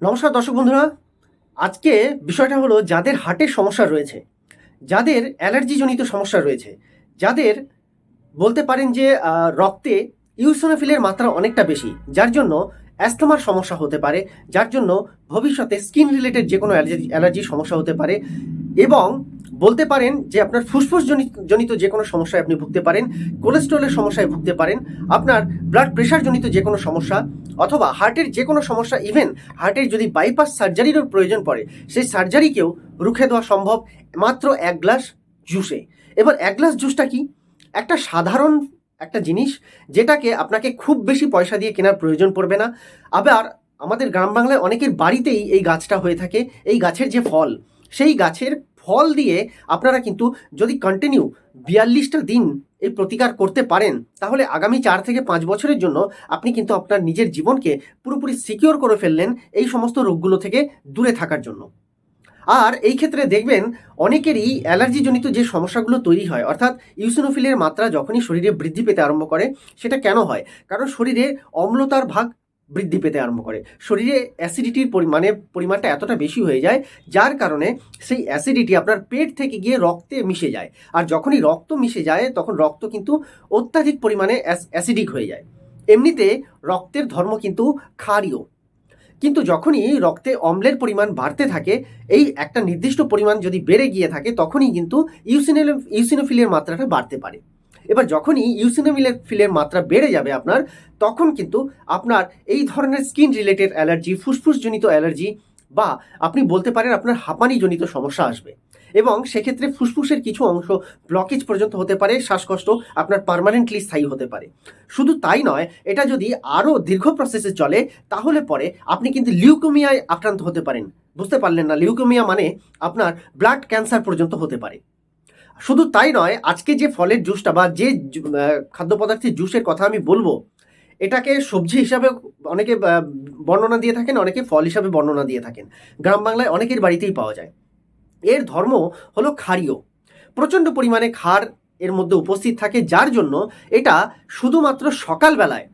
নমস্কার দর্শক বন্ধুরা। আজকে বিষয়টা হলো যাদের হার্টের সমস্যা রয়েছে, যাদের অ্যালার্জিজনিত সমস্যা রয়েছে, যাদের বলতে পারেন যে রক্তে ইউসোনোফিলের মাত্রা অনেকটা বেশি, যার জন্য অ্যাস্থমার সমস্যা হতে পারে, যার জন্য ভবিষ্যতে স্কিন রিলেটেড যে কোনো অ্যালার্জি, অ্যালার্জির সমস্যা হতে পারে এবং বলতে পারেন যে আপনার ফুসফুস জনিত যে কোনো সমস্যায় আপনি ভুগতে পারেন, কোলেস্ট্রলের সমস্যায় ভুগতে পারেন, আপনার ব্লাড প্রেশার জনিত যে কোনো সমস্যা, অথবা হার্টের যে কোনো সমস্যা ইভেন হার্টের যদি বাইপাস সার্জারিরও প্রয়োজন পড়ে, সেই সার্জারিকেও রুখে দেওয়া সম্ভব মাত্র এক গ্লাস জুসে এবার এক গ্লাস জুসটা কি? একটা সাধারণ একটা জিনিস যেটাকে আপনাকে খুব বেশি পয়সা দিয়ে কেনার প্রয়োজন পড়বে না। আবার আমাদের গ্রাম বাংলায় অনেকের বাড়িতেই এই গাছটা হয়ে থাকে, এই গাছের যে ফল, সেই গাছের ফল দিয়ে আপনারা কিন্তু যদি কন্টিনিউ বিয়াল্লিশটা দিন এই প্রতিকার করতে পারেন, তাহলে আগামী চার থেকে পাঁচ বছরের জন্য আপনি কিন্তু আপনার নিজের জীবনকে পুরোপুরি সিকিওর করে ফেললেন এই সমস্ত রোগগুলো থেকে দূরে থাকার জন্য। আর এই ক্ষেত্রে দেখবেন অনেকেরই অ্যালার্জিজনিত যে সমস্যাগুলো তৈরি হয়, অর্থাৎ ইউসিনোফিলের মাত্রা যখনই শরীরে বৃদ্ধি পেতে আরম্ভ করে, সেটা কেন হয়? কারণ শরীরে অম্লতার ভাগ বৃদ্ধি পেতে আরম্ভ করে। শরীরে অ্যাসিডিটির পরিমাণে পরিমাণটা এতটা বেশি হয়ে যায়, যার কারণে সেই অ্যাসিডিটি আপনার পেট থেকে গিয়ে রক্তে মিশে যায়। আর যখনই রক্ত মিশে যায়, তখন রক্ত কিন্তু অত্যাধিক পরিমাণে অ্যাসিডিক হয়ে যায়। এমনিতে রক্তের ধর্ম কিন্তু ক্ষারীয়। কিন্তু যখনই রক্তে অম্লের পরিমাণ বাড়তে থাকে, এই একটা নির্দিষ্ট পরিমাণ যদি বেড়ে গিয়ে থাকে, তখনই কিন্তু ইউসিনেল ইউসিনোফিলের মাত্রাটা বাড়তে পারে। এবার যখনই ইউসিনোফিলের ফিলের মাত্রা বেড়ে যাবে আপনার, তখন কিন্তু আপনার এই ধরনের স্কিন রিলেটেড অ্যালার্জি ফুসফুসজনিত অ্যালার্জি বা আপনি বলতে পারেন আপনার হাঁপানিজনিত সমস্যা আসবে। এবং সেক্ষেত্রে ফুসফুসের কিছু অংশ ব্লকেজ পর্যন্ত হতে পারে, শ্বাসকষ্ট আপনার পার্মানেন্টলি স্থায়ী হতে পারে। শুধু তাই নয়, এটা যদি আরও দীর্ঘ প্রসেসে চলে, তাহলে পরে আপনি কিন্তু লিউকোমিয়ায় আক্রান্ত হতে পারেন। বুঝতে পারলেন না লিউকোমিয়া মানে আপনার ব্লাড ক্যান্সার পর্যন্ত হতে পারে। শুধু তাই নয়, আজকে যে ফলের জুসটা বা যে খাদ্য পদার্থের জুসের কথা আমি বলব, এটাকে সবজি হিসাবে অনেকে বর্ণনা দিয়ে থাকেন, অনেকে ফল হিসাবে বর্ণনা দিয়ে থাকেন। গ্রাম বাংলায় অনেকের বাড়িতেই পাওয়া যায়। এর ধর্ম হলো ক্ষারীয়। প্রচণ্ড পরিমাণে ক্ষার এর মধ্যে উপস্থিত থাকে, যার জন্য এটা শুধুমাত্র সকালবেলায়,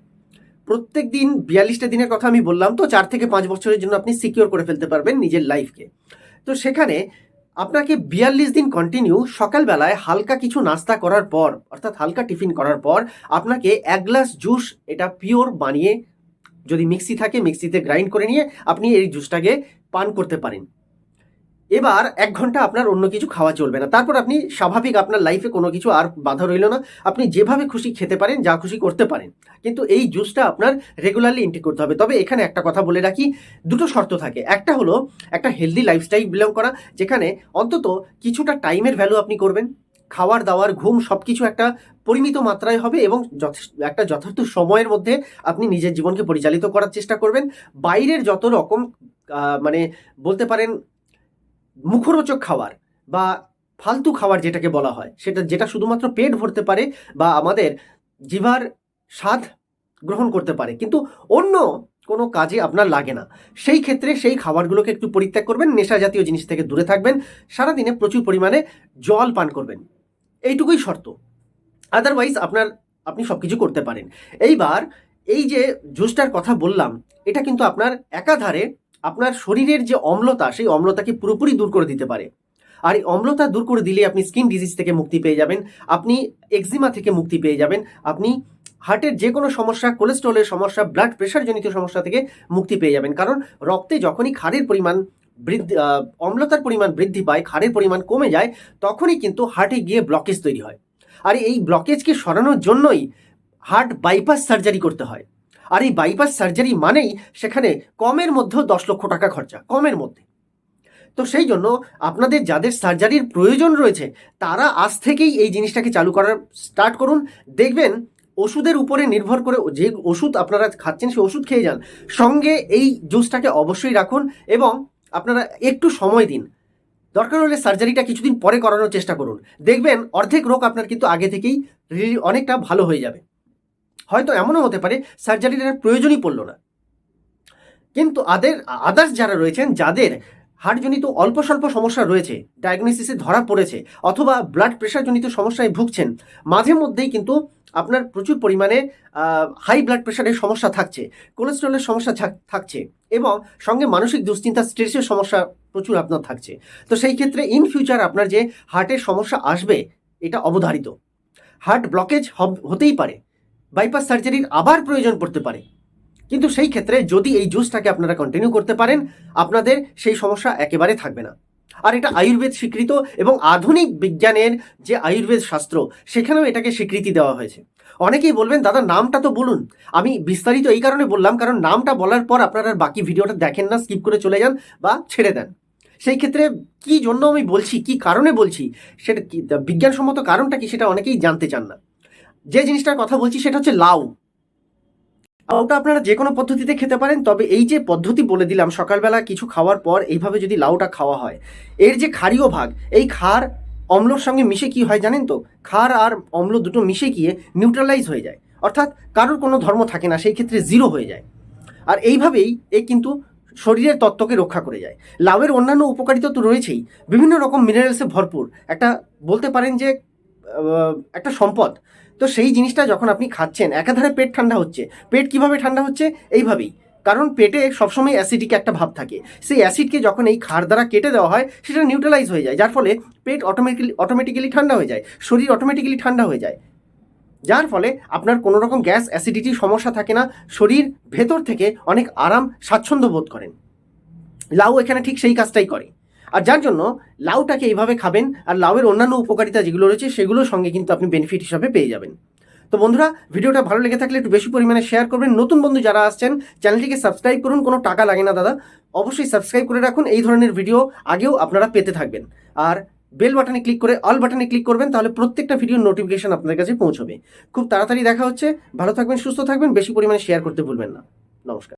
প্রত্যেক দিন বিয়াল্লিশটা দিনের কথা আমি বললাম, তো চার থেকে পাঁচ বছরের জন্য আপনি সিকিওর করে ফেলতে পারবেন নিজের লাইফকে তো সেখানে আপনাকে বিয়াল্লিশ দিন কন্টিনিউ সকালবেলায় হালকা কিছু নাস্তা করার পর, অর্থাৎ হালকা টিফিন করার পর, আপনাকে এক গ্লাস জুস এটা পিওর বানিয়ে, যদি মিক্সি থাকে মিক্সিতে গ্রাইন্ড করে নিয়ে, আপনি এই জুসটাকে পান করতে পারেন। এবার এক ঘণ্টা আপনার অন্য কিছু খাওয়া চলবে না। তারপর আপনি স্বাভাবিক আপনার লাইফে কোনো কিছু আর বাধা রইল না। আপনি যেভাবে খুশি খেতে পারেন, যা খুশি করতে পারেন। কিন্তু এই জুসটা আপনার রেগুলারলি ইনটেক করতে হবে। তবে এখানে একটা কথা বলে রাখি, দুটো শর্ত থাকে। একটা হলো একটা হেলদি লাইফস্টাইল বিলং করা, যেখানে অন্তত কিছুটা টাইমের ভ্যালু আপনি করবেন। খাওয়ার, দাওয়ার, ঘুম সব কিছু একটা পরিমিত মাত্রায় হবে এবং যথেষ্ট, একটা যথার্থ সময়ের মধ্যে আপনি নিজের জীবনকে পরিচালিত করার চেষ্টা করবেন। বাইরের যত রকম মানে বলতে পারেন মুখরোচক খাবার বা ফালতু খাবার যেটাকে বলা হয়, সেটা যেটা শুধুমাত্র পেট ভরতে পারে বা আমাদের জিভার স্বাদ গ্রহণ করতে পারে, কিন্তু অন্য কোনো কাজে আপনার লাগে না। সেই ক্ষেত্রে সেই খাবারগুলোকে একটু পরিত্যাগ করবেন, নেশা জাতীয় জিনিস থেকে দূরে থাকবেন, সারাদিনে প্রচুর পরিমাণে জল পান করবেন। এইটুকুই শর্ত। আদারওয়াইজ আপনার, আপনি সব কিছু করতে পারেন। এইবার এই যে জুসটার কথা বললাম, এটা কিন্তু আপনার একাধারে আপনার শরীরের যে অম্লতা, সেই অম্লতাকে পুরোপুরি দূর করে দিতে পারে। আর এই অম্লতা দূর করে দিলে আপনি স্কিন ডিজিজ থেকে মুক্তি পেয়ে যাবেন, আপনি এক্সিমা থেকে মুক্তি পেয়ে যাবেন, আপনি হার্টের যে কোনো সমস্যা, কোলেস্ট্রলের সমস্যা, ব্লাড প্রেশারজনিত সমস্যা থেকে মুক্তি পেয়ে যাবেন। কারণ রক্তে যখনই ক্ষারের পরিমাণ বৃদ্ধি অম্লতার পরিমাণ বৃদ্ধি পায়, ক্ষারের পরিমাণ কমে যায়, তখনই কিন্তু হার্টে গিয়ে ব্লকেজ তৈরি হয়। আর এই ব্লকেজকে সরানোর জন্যই হার্ট বাইপাস সার্জারি করতে হয়। আর এই বাইপাস সার্জারি মানেই সেখানে কমের মধ্যেও দশ লক্ষ টাকা খরচা, কমের মধ্যে। তো সেই জন্য আপনাদের যাদের সার্জারির প্রয়োজন রয়েছে, তারা আজ থেকেই এই জিনিসটাকে চালু করার স্টার্ট করুন। দেখবেন ওষুধের উপরে নির্ভর করে যে ওষুধ আপনারা খাচ্ছেন সেই ওষুধ খেয়ে যান। সঙ্গে এই জুসটাকে অবশ্যই রাখুন এবং আপনারা একটু সময় দিন। দরকার হলে সার্জারিটা কিছুদিন পরে করানোর চেষ্টা করুন। দেখবেন অর্ধেক রোগ আপনার কিন্তু আগে থেকেই অনেকটা ভালো হয়ে যাবে। হয়তো এমনও হতে পারে সার্জারির আর প্রয়োজনই পড়ল না। কিন্তু আদের আদার্স যারা রয়েছেন, যাদের হার্টজনিত অল্প স্বল্প সমস্যা রয়েছে ডায়াগনোসিসে ধরা পড়েছে, অথবা ব্লাড প্রেশারজনিত সমস্যায় ভুগছেন, মাঝে মধ্যেই কিন্তু আপনার প্রচুর পরিমাণে হাই ব্লাড প্রেশারের সমস্যা থাকছে কোলেস্ট্রলের সমস্যা থাক- থাকছে, এবং সঙ্গে মানসিক দুশ্চিন্তা স্ট্রেসের সমস্যা প্রচুর আপনার থাকছে। তো সেই ক্ষেত্রে ইন ফিউচার আপনার যে হার্টের সমস্যা আসবে, এটা অবধারিত। হার্ট ব্লকেজ হতেই পারে। বাইপাস সার্জারির আবার প্রয়োজন পড়তে পারে। কিন্তু সেই ক্ষেত্রে যদি এই জুসটাকে আপনারা কন্টিনিউ করতে পারেন, আপনাদের সেই সমস্যা একেবারে থাকবে না। আর এটা আয়ুর্বেদ স্বীকৃত এবং আধুনিক বিজ্ঞানের যে আয়ুর্বেদ শাস্ত্র, সেখানেও এটাকে স্বীকৃতি দেওয়া হয়েছে। অনেকেই বলবেন, দাদা, নামটা তো বলুন। আমি বিস্তারিত এই কারণে বললাম, কারণ নামটা বলার পর আপনারা বাকি ভিডিওটা দেখেন না স্কিপ করে চলে যান বা ছেড়ে দেন। সেই ক্ষেত্রে কি জন্য আমি বলছি, কি কারণে বলছি, সেটা বিজ্ঞানসম্মত কারণটা কি সেটা অনেকেই জানতে চান না। যে জিনিসটার কথা বলছি সেটা হচ্ছে লাউ। লাউটা আপনারা যে কোনো পদ্ধতিতে খেতে পারেন, তবে এই যে পদ্ধতি বলে দিলাম, সকালবেলা কিছু খাওয়ার পর এইভাবে যদি লাউটা খাওয়া হয়, এর যে ক্ষারীয় ভাগ, এই ক্ষার অম্লর সঙ্গে মিশে কি হয় জানেন তো? ক্ষার আর অম্ল দুটো মিশে গিয়ে নিউট্রালাইজ হয়ে যায়। অর্থাৎ কারোর কোনো ধর্ম থাকে না, সেই ক্ষেত্রে জিরো হয়ে যায়। আর এইভাবেই এ কিন্তু শরীরের তত্ত্বকে রক্ষা করে যায়। লাউয়ের অন্যান্য উপকারিতা তো রয়েছেই। বিভিন্ন রকম মিনারেলসে ভরপুর। একটা বলতে পারেন যে একটা সম্পদ। তো সেই জিনিসটা যখন আপনি খাচ্ছেন, একাধারে পেট ঠান্ডা হচ্ছে। পেট কীভাবে ঠান্ডা হচ্ছে? এইভাবেই। কারণ পেটে সবসময় অ্যাসিডিক একটা ভাব থাকে। সেই অ্যাসিডকে যখন এই খার দ্বারা কেটে দেওয়া হয়, সেটা নিউট্রালাইজ হয়ে যায়। যার ফলে পেট অটোমেটিক্যালি অটোমেটিক্যালি ঠান্ডা হয়ে যায়। শরীর অটোমেটিক্যালি ঠান্ডা হয়ে যায়। যার ফলে আপনার কোনো রকম গ্যাস অ্যাসিডিটির সমস্যা থাকে না। শরীর ভেতর থেকে অনেক আরাম, স্বাচ্ছন্দ্য বোধ করেন। লাউ এখানে ঠিক সেই কাজটাই করে। আর যার জন্য লাউটাকে এইভাবে খাবেন আর লাউয়ের অন্যান্য উপকারিতা যেগুলো রয়েছে সেগুলোর সঙ্গে কিন্তু আপনি বেনিফিট হিসাবে পেয়ে যাবেন। তো বন্ধুরা, ভিডিওটা ভালো লেগে থাকলে একটু বেশি পরিমাণে শেয়ার করবেন। নতুন বন্ধু যারা আসছেন, চ্যানেলটিকে সাবস্ক্রাইব করুন, কোনো টাকা লাগে না দাদা। অবশ্যই সাবস্ক্রাইব করে রাখুন, এই ধরনের ভিডিও আগেও আপনারা পেতে থাকবেন। আর বেল বাটনে ক্লিক করে অল বাটনে ক্লিক করবেন, তাহলে প্রত্যেকটা ভিডিওর নোটিফিকেশন আপনাদের কাছে পৌঁছবে। খুব তাড়াতাড়ি দেখা হচ্ছে। ভালো থাকবেন, সুস্থ থাকবেন, বেশি পরিমাণে শেয়ার করতে ভুলবেন না। নমস্কার।